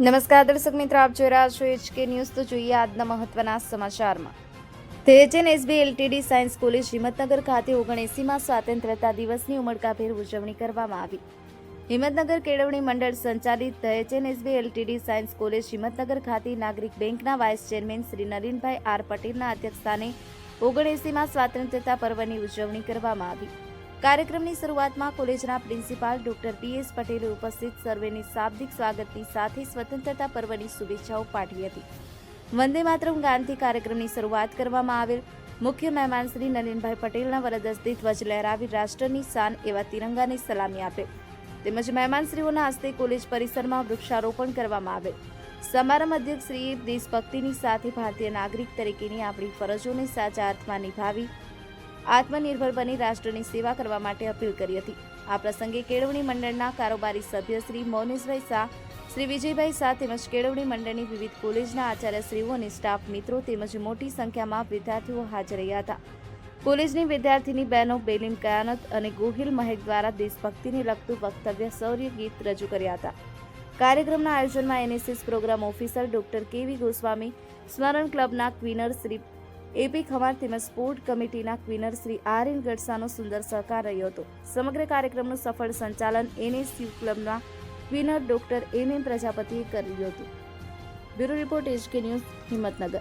નમસ્કાર દર્શક મિત્રો, આપ જોઈ રહ્યા છો એચકે ન્યૂઝ તો જોઈએ આજના મહત્વના સમાચારમાં. તેજન SB LTD science college Himmatnagar ખાતે ઓગણએસીમાં સ્વાતંત્રતા દિવસની ઉમળકાભેર ઉજવણી કરવામાં આવી. હિંમતનગર કેળવણી મંડળ સંચાલિત દહેચેન SB LTD science college Himmatnagar ખાતે નાગરિક બેંકના vice chairman Shri Nalinbhai R પટેલના અધ્યક્ષસ્થાને ઓગણએસીમાં સ્વાતંત્ર્યતા પર્વની ઉજવણી કરવામાં આવી. કાર્યક્રમની શરૂઆતમાં કોલેજના પ્રિન્સિપાલ ડોક્ટર પી એસ પટેલે ઉપસ્થિત સર્વેની શાબ્દિક સ્વાગતની સાથે સ્વતંત્રતા પર્વની શુભેચ્છાઓ પાઠવી હતી. વંદે માતરમ ગાનથી કાર્યક્રમની શરૂઆત કરવામાં આવેલ. મુખ્ય મહેમાન શ્રી નલિનભાઈ પટેલના વરદ હસ્તે ધ્વજ લહેરાવી રાષ્ટ્રની શાન એવા તિરંગાને સલામી આપે. તેમજ મહેમાનશ્રીઓના હસ્તે કોલેજ પરિસરમાં વૃક્ષારોપણ કરવામાં આવે સમારંભ અધ્યક્ષ શ્રીએ દેશભક્તિની સાથે ભારતીય નાગરિક તરીકેની આપણી ફરજોને સાચા અર્થમાં નિભાવી આત્મનિર્ભર બની રાષ્ટ્રની સેવા કરવા માટે અપીલ કરી હતી. આ પ્રસંગે કેળવણી મંડળના કારોબારી સભ્ય શ્રી મૌનેશભાઈ શાહ, શ્રી વિજયભાઈ શાહ તેમજ કેળવણી મંડળની વિવિધ કોલેજના આચાર્યશ્રીઓ અને સ્ટાફ મિત્રો તેમજ મોટી સંખ્યામાં વિદ્યાર્થીઓ હાજર રહ્યા હતા. કોલેજની વિદ્યાર્થીની બહેનો બેલીમ કયાનત અને ગોહિલ મહેક દ્વારા દેશભક્તિને લગતું વક્તવ્ય શૌર્ય ગીત રજૂ કર્યા હતા. કાર્યક્રમના આયોજનમાં એનએસએસ પ્રોગ્રામ ઓફિસર ડોક્ટર કેવી ગોસ્વામી, સ્મરણ ક્લબના ક્વીનર શ્રી એપી ખમાર તેમજ સ્પોર્ટ કમિટીના ક્વિનર શ્રી આર એન ગડસાનો સુંદર સહકાર રહ્યો હતો. સમગ્ર કાર્યક્રમનું સફળ સંચાલન એનએસયુ ક્લબના ક્વીનર ડોક્ટર એમ એમ પ્રજાપતિએ કર્યું હતું. Bureau report HK news Himmatnagar.